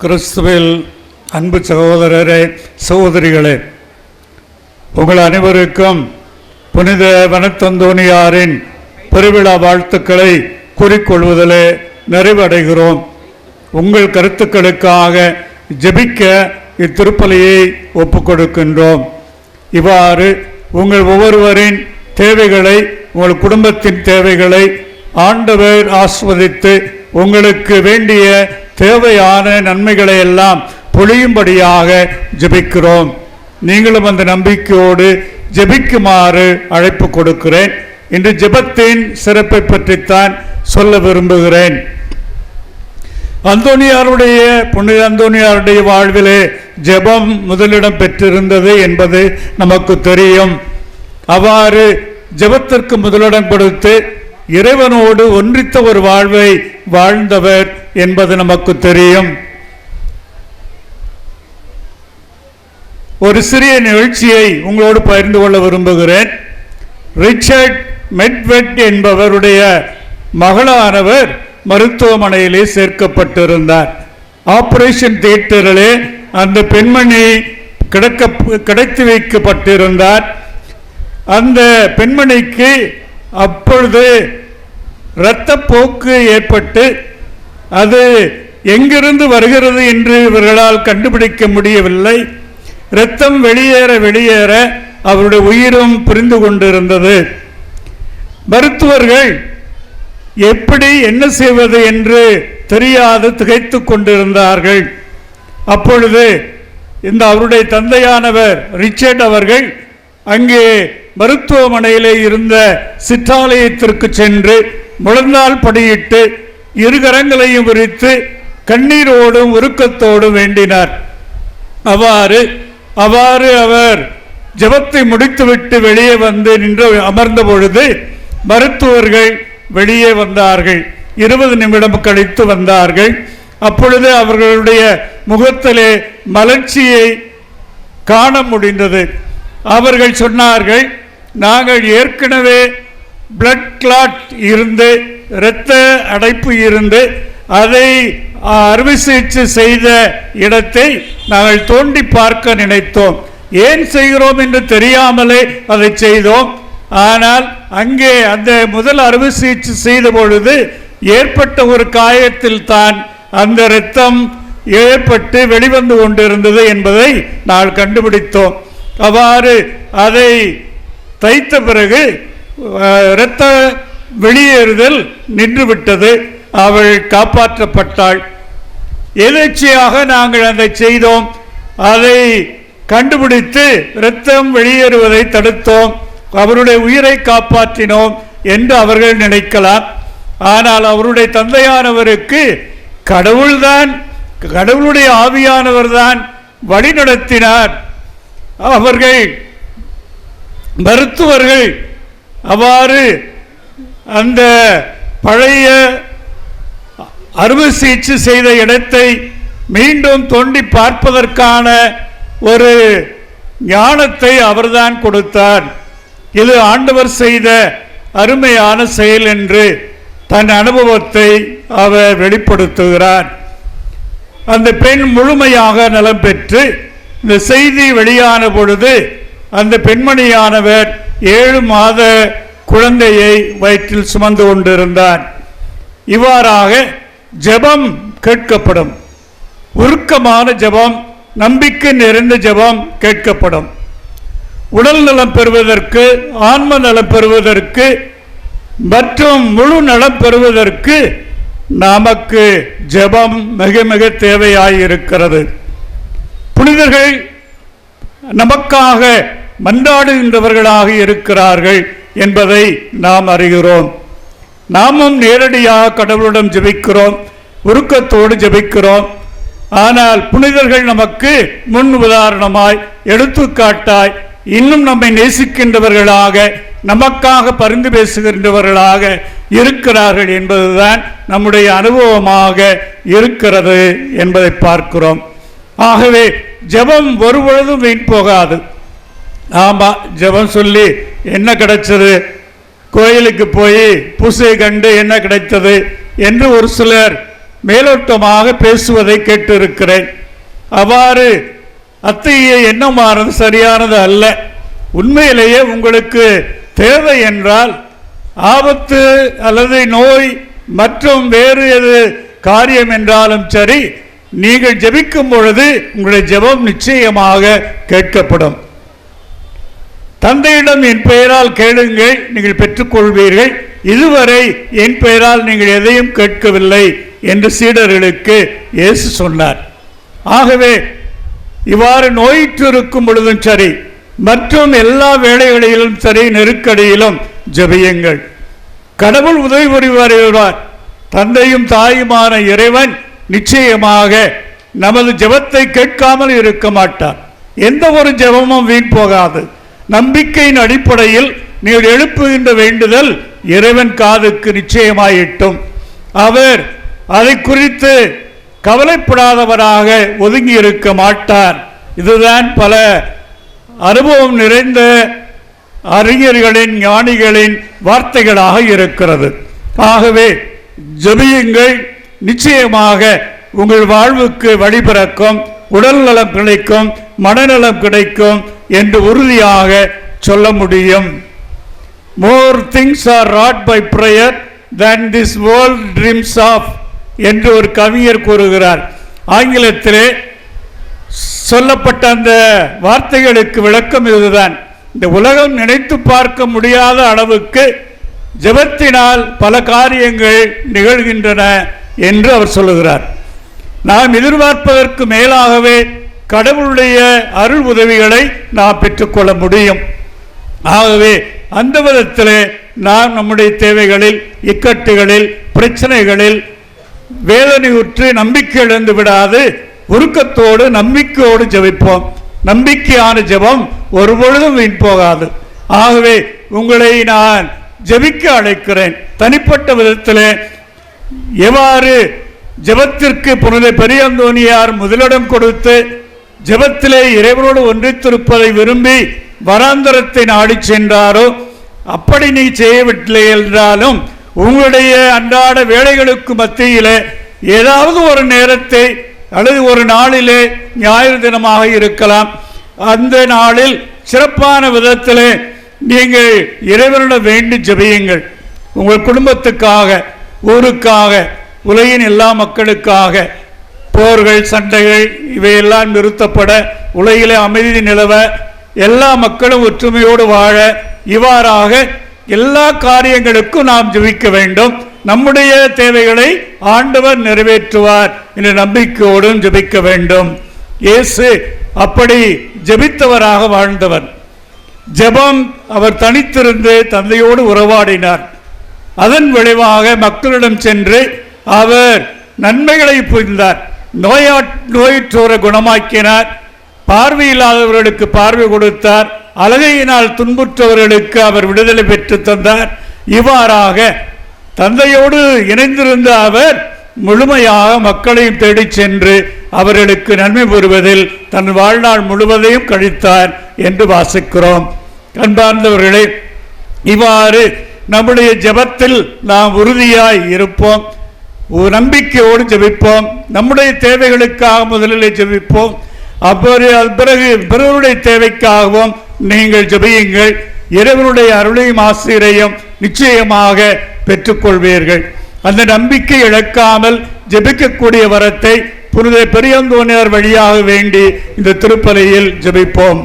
கிறிஸ்துவில் அன்பு சகோதரரே சகோதரிகளே உங்கள் அனைவருக்கும் புனித வனத்தந்தோனியாரின் பெருவிழா வாழ்த்துக்களை கூறிக்கொள்வதிலே நிறைவடைகிறோம். உங்கள் கருத்துக்களுக்காக ஜெபிக்க இத்திருப்பலியை ஒப்புக்கொடுக்கின்றோம். இவ்வாறு உங்கள் ஒவ்வொருவரின் தேவைகளை உங்கள் குடும்பத்தின் தேவைகளை ஆண்டவர் ஆஸ்வதித்து உங்களுக்கு வேண்டிய தேவையான நன்மைகளை எல்லாம் பொழியும்படியாக ஜெபிக்கிறோம். நீங்களும் அந்த நம்பிக்கையோடு ஜெபிக்குமாறு அழைப்பு கொடுக்கிறேன். இன்று ஜெபத்தின் சிறப்பை பற்றித்தான் சொல்ல விரும்புகிறேன். அந்தோனியாருடைய புனித அந்தோனியாருடைய வாழ்விலே ஜெபம் முதலிடம் பெற்றிருந்தது என்பது நமக்கு தெரியும். அவ்வாறு ஜெபத்திற்கு முதலிடம் கொடுத்து இறைவனோடு ஒன்றித்த ஒரு வாழ்வை வாழ்ந்தவர் என்பது நமக்கு தெரியும். ஒரு சிறிய நிகழ்ச்சியை உங்களோடு பகிர்ந்து கொள்ள விரும்புகிறேன். ரிச்சர்ட் மெட்வெட் என்பவருடைய மகளானவர் மருத்துவமனையிலே சேர்க்கப்பட்டிருந்தார். ஆபரேஷன் தியேட்டரிலே அந்த பெண்மணி கிடக்க கிடைத்து வைக்கப்பட்டிருந்தார். அந்த பெண்மணிக்கு அப்பொழுது இரத்தப்போக்கு ஏற்பட்டு அது எங்கிருந்து வருகிறது என்று இவர்களால் கண்டுபிடிக்க முடியவில்லை. இரத்தம் வெளியேற வெளியேற அவருடைய உயிரும் புரிந்து கொண்டிருந்தது. மருத்துவர்கள் எப்படி என்ன செய்வது என்று தெரியாது திகைத்து கொண்டிருந்தார்கள். அப்பொழுது இந்த அவருடைய தந்தையானவர் ரிச்சர்ட் அவர்கள் அங்கே மருத்துவமனையிலே இருந்த சிற்றாலயத்திற்கு சென்று முழந்தால் படியிட்டு இரு கரங்களையும் விரித்து கண்ணீரோடும் உருக்கத்தோடும் வேண்டினார். அவ்வாறு அவ்வாறு அவர் ஜெபத்தை முடித்துவிட்டு வெளியே வந்து நின்று அமர்ந்த பொழுது மருத்துவர்கள் வெளியே வந்தார்கள். இருபது நிமிடம் கழித்து வந்தார்கள். அப்பொழுது அவர்களுடைய முகத்திலே மலர்ச்சியை காண முடிந்தது. அவர்கள் சொன்னார்கள் நாங்கள் ஏற்கனவே பிளட் கிளாட் இருந்து இரத்த அடைப்பு இருந்து அதை அறுவை சிகிச்சை செய்த இடத்தை நாங்கள் தோண்டி பார்க்க நினைத்தோம். ஏன் செய்கிறோம் என்று தெரியாமலே அதை செய்தோம். ஆனால் அங்கே அந்த முதல் அறுவை சிகிச்சை செய்த பொழுது ஏற்பட்ட ஒரு காயத்தில் தான் அந்த இரத்தம் ஏற்பட்டு வெளிவந்து கொண்டிருந்தது என்பதை நாங்கள் கண்டுபிடித்தோம். அவ்வாறு அதை தைத்த பிறகு இரத்த வெளியேறுதல் நின்றுவிட்டது. அவள் காப்பாற்றப்பட்டாள். எதேச்சியாக நாங்கள் அதை செய்தோம். அதை கண்டுபிடித்து இரத்தம் வெளியேறுவதை தடுத்தோம். அவருடைய உயிரை காப்பாற்றினோம் என்று அவர்கள் நினைக்கலாம். ஆனால் அவருடைய தந்தையானவருக்கு கடவுள்தான் கடவுளுடைய ஆவியானவர் தான் வழி நடத்தினார் அவர்கள் மருத்துவர்கள் அவ்வாறு அந்த பழைய அறுவை சிகிச்சை செய்த இடத்தை மீண்டும் தோண்டி பார்ப்பதற்கான ஒரு ஞானத்தை அவர்தான் கொடுத்தார். இது ஆண்டவர் செய்த அருமையான செயல் என்று தன் அனுபவத்தை அவர் வெளிப்படுத்துகிறார். அந்த பெண் முழுமையாக நலம் பெற்று இந்த செய்தி வெளியான பொழுது அந்த பெண்மணியானவர் ஏழு மாத குழந்தையை வயிற்றில் சுமந்து கொண்டிருந்தார் இவ்வாறாக ஜெபம் கேட்கப்படும். உருக்கமான ஜெபம் நம்பிக்கை நிறைந்த ஜெபம் கேட்கப்படும். உடல் நலம் பெறுவதற்கு ஆன்ம நலம் பெறுவதற்கு மற்றும் முழு நலம் பெறுவதற்கு நமக்கு ஜெபம் மிக மிக தேவையாயிருக்கிறது. புனிதர்கள் நமக்காக மன்றாடுகின்றவர்களாக இருக்கிறார்கள் என்பதை நாம் அறிகிறோம். நாமும் நேரடியாக கடவுளிடம் ஜெபிக்கிறோம் உருக்கத்தோடு ஜெபிக்கிறோம். ஆனால் புனிதர்கள் நமக்கு முன் உதாரணமாய் எடுத்துக்காட்டாய் இன்னும் நம்மை நேசிக்கின்றவர்களாக நமக்காக பரிந்து பேசுகின்றவர்களாக இருக்கிறார்கள் என்பதுதான் நம்முடைய அனுபவமாக இருக்கிறது என்பதை பார்க்கிறோம். ஆகவே ஜெபம் ஒரு பொழுதும் வீண் போகாது. ஆமா ஜெபம் சொல்லி என்ன கிடைச்சது? கோயிலுக்கு போய் பூசை கண்டு என்ன கிடைத்தது? என்று ஒரு சிலர் மேலோட்டமாக பேசுவதை கேட்டிருக்கிறேன். அவ்வாறு அத்தகைய எண்ணமானது சரியானது அல்ல. உண்மையிலேயே உங்களுக்கு தேவை என்றால் ஆபத்து அல்லது நோய் மற்றும் வேறு எது காரியம் என்றாலும் சரி நீங்கள் ஜெபிக்கும் பொழுது உங்களுடைய ஜெபம் நிச்சயமாக கேட்கப்படும். தந்தையிடம் என் பெயரால் கேளுங்கள் நீங்கள் பெற்றுக்கொள்வீர்கள். இதுவரை என் பெயரால் நீங்கள் எதையும் கேட்கவில்லை என்று சீடர்களுக்கு இயேசு சொன்னார். ஆகவே இவ்வாறு நோயிற்றிருக்கும் பொழுதும் சரி மற்றும் எல்லா வேலைகளிலும் சரி நெருக்கடியிலும் ஜெபியுங்கள். கடவுள் உதவி புரிவார் தந்தையும் தாயுமான இறைவன் நிச்சயமாக நமது ஜெபத்தை கேட்காமல் இருக்க மாட்டார். எந்த ஒரு ஜெபமும் வீண் போகாது. நம்பிக்கையின் அடிப்படையில் நீங்கள் எழுப்புகின்ற வேண்டுதல் இறைவன் காதுக்கு நிச்சயமாயிட்டும். அவர் அதை குறித்து கவலைப்படாதவராக ஒதுங்கி இருக்க மாட்டார். இதுதான் பல அனுபவம் நிறைந்த அறிஞர்களின் ஞானிகளின் வார்த்தைகளாக இருக்கிறது. ஆகவே ஜெபியுங்கள். நிச்சயமாக உங்கள் வாழ்வுக்கு வழிபிறக்கும் உடல் நலம் கிடைக்கும் மனநலம் கிடைக்கும் என்று உறுதியாக சொல்ல முடியும். More things are wrought by prayer than this world dreams of என்று ஒரு கவிஞர் கூறுகிறார். ஆங்கிலத்திலே சொல்லப்பட்ட அந்த வார்த்தைகளுக்கு விளக்கம் இதுதான். இந்த உலகம் நினைத்து பார்க்க முடியாத அளவுக்கு ஜபத்தினால் பல காரியங்கள் நிகழ்கின்றன. என்று அவர் சொல்லுகிறார். நாம் எதிர்பார்ப்பதற்கு மேலாகவே கடவுளுடைய அருள் உதவிகளை நாம் பெற்றுக்கொள்ள முடியும். ஆகவே அந்த விதத்தில் நாம் நம்முடைய தேவைகளில் இக்கட்டுகளில் பிரச்சனைகளில் வேதனையுற்று நம்பிக்கை இழந்து விடாது உருக்கத்தோடு நம்பிக்கையோடு ஜெபிப்போம். நம்பிக்கையான ஜெபம் ஒருபொழுதும் வீண் போகாது. ஆகவே உங்களை நான் ஜெபிக்க அழைக்கிறேன். தனிப்பட்ட விதத்திலே எவ்வாறு ஜெபத்திற்கு புனித பெரியந்தோனியார் முதலிடம் கொடுத்து ஜெபத்திலே இறைவனோடு ஒன்றித்திருப்பதை விரும்பி வராந்தரத்தை நாடிச் சென்றாரோ அப்படி நீ செய்யவில்லை என்றாலும் உங்களுடைய அன்றாட வேலைகளுக்கு மத்தியிலே ஏதாவது ஒரு நேரத்தை அல்லது ஒரு நாளிலே ஞாயிறு தினமாக இருக்கலாம். அந்த நாளில் சிறப்பான விதத்தில் நீங்கள் இறைவனிடம் வேண்டி ஜெபியுங்கள். உங்கள் குடும்பத்துக்காக ஊருக்காக உலகின் எல்லா மக்களுக்காக போர்கள் சண்டைகள் இவையெல்லாம் நிறுத்தப்பட உலகிலே அமைதி நிலவ எல்லா மக்களும் ஒற்றுமையோடு வாழ இவ்வாறாக எல்லா காரியங்களுக்கும் நாம் ஜெபிக்க வேண்டும். நம்முடைய தேவைகளை ஆண்டவர் நிறைவேற்றுவார் என்ற நம்பிக்கையோடும் ஜெபிக்க வேண்டும். இயேசு அப்படி ஜெபித்தவராக வாழ்ந்தவர். ஜெபம் அவர் தனித்திருந்து தந்தையோடு உறவாடினார். அதன் விளைவாக மக்களிடம் சென்று அவர் நன்மைகளை புரிந்தார். நோயா நோயுற்றோரை குணமாக்கினார். பார்வையில்லாதவர்களுக்கு பார்வை கொடுத்தார். அழகையினால் துன்புற்றவர்களுக்கு அவர் விடுதலை பெற்று தந்தார். இவ்வாறாக தந்தையோடு இணைந்திருந்த அவர் முழுமையாக மக்களையும் தேடிச் சென்று அவர்களுக்கு நன்மை பெறுவதில் தன் வாழ்நாள் முழுவதையும் கழித்தார் என்று வாசிக்கிறோம். அன்பார்ந்தவர்களே இவ்வாறு நம்முடைய ஜெபத்தில் நாம் உறுதியாய் இருப்போம். ஒரு நம்பிக்கையோடு ஜெபிப்போம். நம்முடைய தேவைகளுக்காக முதலில் ஜெபிப்போம். அப்போது அது பிறகு பிறருடைய தேவைக்காகவும் நீங்கள் ஜெபியுங்கள். இறைவனுடைய அருளையும் ஆசிரியரையும் நிச்சயமாக பெற்றுக்கொள்வீர்கள். அந்த நம்பிக்கை இழக்காமல் ஜெபிக்கக்கூடிய வரத்தை புனித பெரியந்தோனியார் வழியாக வேண்டி இந்த திருப்பலையில் ஜெபிப்போம்.